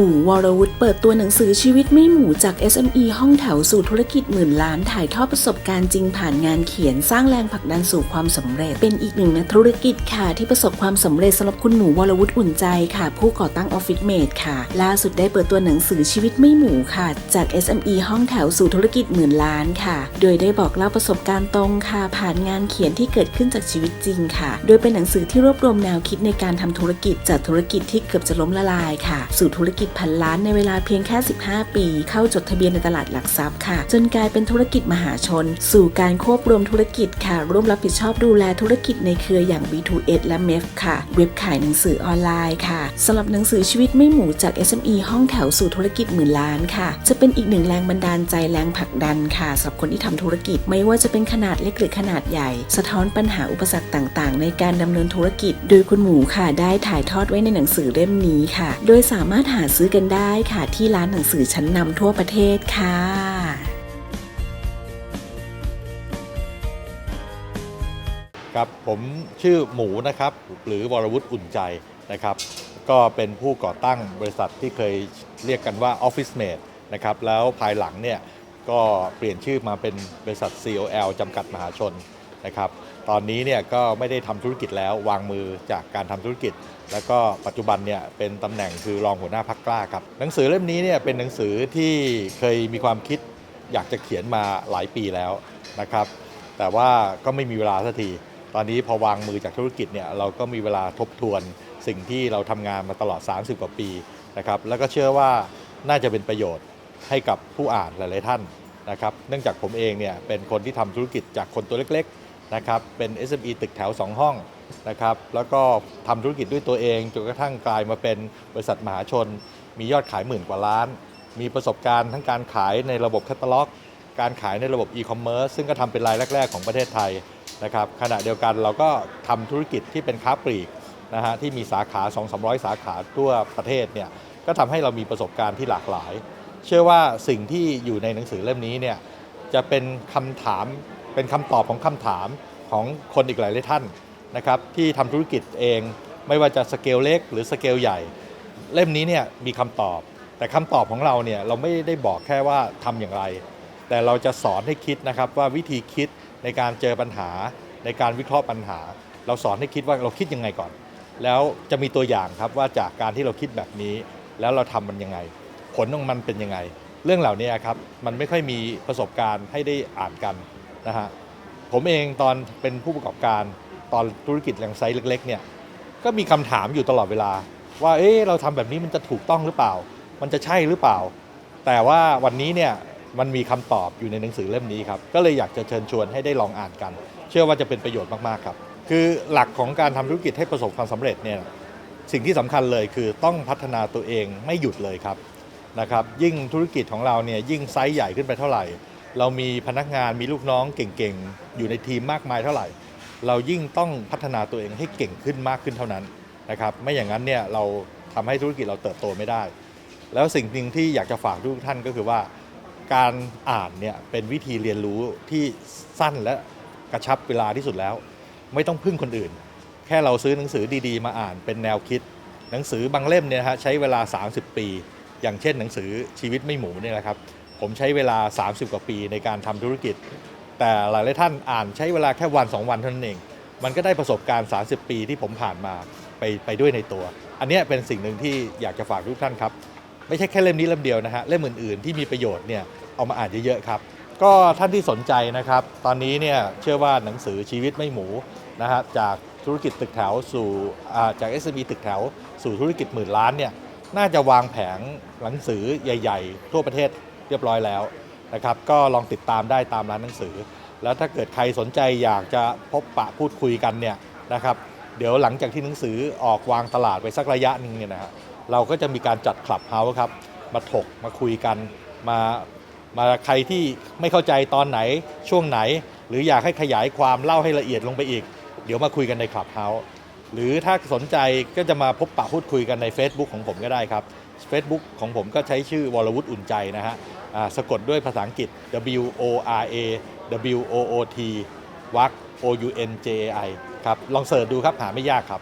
หมู่วรวุฒิเปิดตัวหนังสือชีวิตไม่หมู่จาก SME ห้องแถวสู่ธุรกิจหมื่นล้าน ถ่ายทอดประสบการณ์จริงผ่านงานเขียนสร้างแรงผลักดันสู่ความสำเร็จ เป็นอีกหนึ่งนักธุรกิจค่ะ ที่ประสบความสำเร็จสำหรับคุณหนูวรวุฒิอุ่นใจค่ะ ผู้ก่อตั้งออฟฟิศเมดค่ะ ล่าสุดได้เปิดตัวหนังสือชีวิตไม่หมู่ค่ะ จาก SME ห้องแถวสู่ธุรกิจหมื่นล้านค่ะ โดยได้บอกเล่าประสบการณ์ตรงค่ะ ผ่านงานเขียนที่เกิดขึ้นจากชีวิตจริงค่ะ โดยเป็นหนังสือที่รวบรวมแนวคิดในการทำธุรกิจจากธุรกิจที่เกือบจะล้มละลายค่ะ สู่ธุรกิจพันล้านในเวลาเพียงแค่ 15 ปี เข้าจดทะเบียนในตลาดหลักทรัพย์ค่ะ จนกลายเป็นธุรกิจมหาชน สู่การควบรวมธุรกิจค่ะ ร่วมรับผิดชอบดูแลธุรกิจในเครืออย่าง B2S และ MEF ค่ะ เว็บขายหนังสือออนไลน์ค่ะสำหรับหนังสือชีวิตไม่หมู่จาก SME ห้องแถวสู่ธุรกิจหมื่นล้านค่ะ จะเป็นอีกหนึ่งแรงบันดาลใจแรงผลักดันค่ะสำหรับคนที่ทำธุรกิจไม่ว่าจะเป็นขนาดเล็กหรือขนาดใหญ่ สะท้อนปัญหาอุปสรรคต่างๆ ในการดำเนินธุรกิจ โดยคุณหมูค่ะ ได้ถ่ายทอดไว้ในหนังสือเล่มนี้ค่ะ โดยสามารถหาซื้อกันได้ค่ะที่ร้านหนังสือชั้นนำทั่วประเทศค่ะครับผมชื่อหมูนะครับ หรือวรวุฒิอุ่นใจนะครับ ก็เป็นผู้ก่อตั้งบริษัทที่เคยเรียกกันว่า Office Mate นะครับแล้วภายหลังเนี่ยก็เปลี่ยนชื่อมาเป็นบริษัท COL จำกัดมหาชนนะครับ ตอนนี้เนี่ยก็ไม่ได้ทำธุรกิจแล้ววางมือจากการทำธุรกิจ แล้วก็ปัจจุบันเนี่ยเป็นตำแหน่งคือรองหัวหน้าพักกล้าครับ หนังสือเล่มนี้เนี่ยเป็นหนังสือที่เคยมีความคิดอยากจะเขียนมาหลายปีแล้วนะครับ แต่ว่าก็ไม่มีเวลาสักที ตอนนี้พอวางมือจากธุรกิจเนี่ยเราก็มีเวลาทบทวนสิ่งที่เราทำงานมาตลอด 30 กว่าปีนะครับ แล้วก็เชื่อว่าน่าจะเป็นประโยชน์ให้กับผู้อ่านหลาย ๆ ท่านนะครับ เนื่องจากผมเองเนี่ยเป็นคนที่ทำธุรกิจจากคนตัวเล็ก ๆ นะครับเป็น SME ตึกแถว 2 ห้องนะครับแล้วก็ทำธุรกิจด้วยตัวเองจนกระทั่งกลายมาเป็นบริษัทมหาชน มียอดขายหมื่นกว่าล้าน มีประสบการณ์ทั้งการขายในระบบแคตตาล็อก การขายในระบบอีคอมเมิร์ซซึ่งก็ทำเป็นรายแรก ๆ ของประเทศไทยนะครับขณะเดียวกันเราก็ทำธุรกิจที่เป็นค้าปลีกนะฮะที่มีสาขา 2 3 0 0 สาขาทั่วประเทศเนี่ยก็ทำให้เรามีประสบการณ์ที่หลากหลาย เชื่อว่าสิ่งที่อยู่ในหนังสือเล่มนี้เนี่ยจะเป็นคำถาม เป็นคำตอบของคำถามของคนอีกหลายๆท่านนะครับที่ทำธุรกิจเองไม่ว่าจะสเกลเล็กหรือสเกลใหญ่ เล่มนี้เนี่ยมีคำตอบ แต่คำตอบของเราเนี่ยเราไม่ได้บอกแค่ว่าทำอย่างไร แต่เราจะสอนให้คิดนะครับว่าวิธีคิดในการเจอปัญหา ในการวิเคราะห์ปัญหา เราสอนให้คิดว่าเราคิดยังไงก่อน แล้วจะมีตัวอย่างครับว่าจากการที่เราคิดแบบนี้ แล้วเราทำมันยังไง ผลของมันเป็นยังไง เรื่องเหล่านี้ครับมันไม่ค่อยมีประสบการณ์ให้ได้อ่านกัน นะฮะผมเองตอนเป็นผู้ประกอบการตอนธุรกิจแรงไซส์เล็ก ๆ เนี่ยก็มีคำถามอยู่ตลอดเวลา ว่าเอ๊ะเราทำแบบนี้มันจะถูกต้องหรือเปล่า มันจะใช่หรือเปล่า แต่ว่าวันนี้เนี่ยมันมีคำตอบอยู่ในหนังสือเล่มนี้ครับก็เลยอยากจะเชิญชวนให้ได้ลองอ่านกัน เชื่อว่าจะเป็นประโยชน์มากๆครับ คือหลักของการทำธุรกิจให้ประสบความสำเร็จเนี่ยสิ่งที่สำคัญเลยคือต้องพัฒนาตัวเองไม่หยุดเลยครับนะครับยิ่งธุรกิจของเราเนี่ยยิ่งไซส์ใหญ่ขึ้นไปเท่าไหร่ เรามีพนักงานมีลูกน้องเก่งๆ อยู่ในทีมมากมายเท่าไหร่ เรายิ่งต้องพัฒนาตัวเองให้เก่งขึ้นมากขึ้นเท่านั้นนะครับไม่อย่างนั้นเนี่ยเราทำให้ธุรกิจเราเติบโตไม่ได้ แล้วสิ่งหนึ่งที่อยากจะฝากทุกท่านก็คือว่า การอ่านเนี่ยเป็นวิธีเรียนรู้ที่สั้นและกระชับเวลาที่สุดแล้ว ไม่ต้องพึ่งคนอื่น แค่เราซื้อหนังสือดีๆ มาอ่านเป็นแนวคิด หนังสือบางเล่มเนี่ยฮะใช้เวลา 30 ปี อย่างเช่นหนังสือชีวิตไม่หมูเนี่ยนะครับ ผมใช้เวลา 30 กว่าปีในการทำธุรกิจ แต่หลายๆท่านอ่านใช้เวลาแค่วัน 2 วันเท่านั้นเอง มันก็ได้ประสบการณ์ 30 ปีที่ผมผ่านมาไปไปด้วยในตัว อันนี้เป็นสิ่งหนึ่งที่อยากจะฝากทุกท่านครับ ไม่ใช่แค่เล่มนี้เล่มเดียวนะฮะ เล่มอื่นๆที่มีประโยชน์เนี่ยเอามาอ่านเยอะๆครับ ก็ท่านที่สนใจนะครับ ตอนนี้เนี่ยเชื่อว่าหนังสือชีวิตไม่หมูนะฮะจากธุรกิจตึกแถวสู่อ่าจาก SME ตึกแถวสู่ธุรกิจหมื่นล้านเนี่ยน่าจะวางแผงหนังสือใหญ่ ๆ ทั่วประเทศ เรียบร้อยแล้วนะครับ ก็ลองติดตามได้ตามร้านหนังสือ แล้วถ้าเกิดใครสนใจอยากจะพบปะพูดคุยกันเนี่ยนะครับ เดี๋ยวหลังจากที่หนังสือออกวางตลาดไปสักระยะหนึ่งเนี่ยนะฮะเราก็จะมีการจัดคลับเฮาส์ครับ มาถกมาคุยกันมามาใครที่ไม่เข้าใจตอนไหนช่วงไหน หรืออยากให้ขยายความเล่าให้ละเอียดลงไปอีก เดี๋ยวมาคุยกันในคลับเฮาส์ หรือถ้าสนใจก็จะมาพบปะพูดคุยกันใน Facebook ของผมก็ได้ครับ Facebook ของผมก็ใช้ชื่อวรวุฒิอุ่นใจนะฮะสะกดด้วยภาษาอังกฤษ W O R A W O O T วัก O U N J A I ครับ ลองเสิร์ชดูครับ หาไม่ยากครับ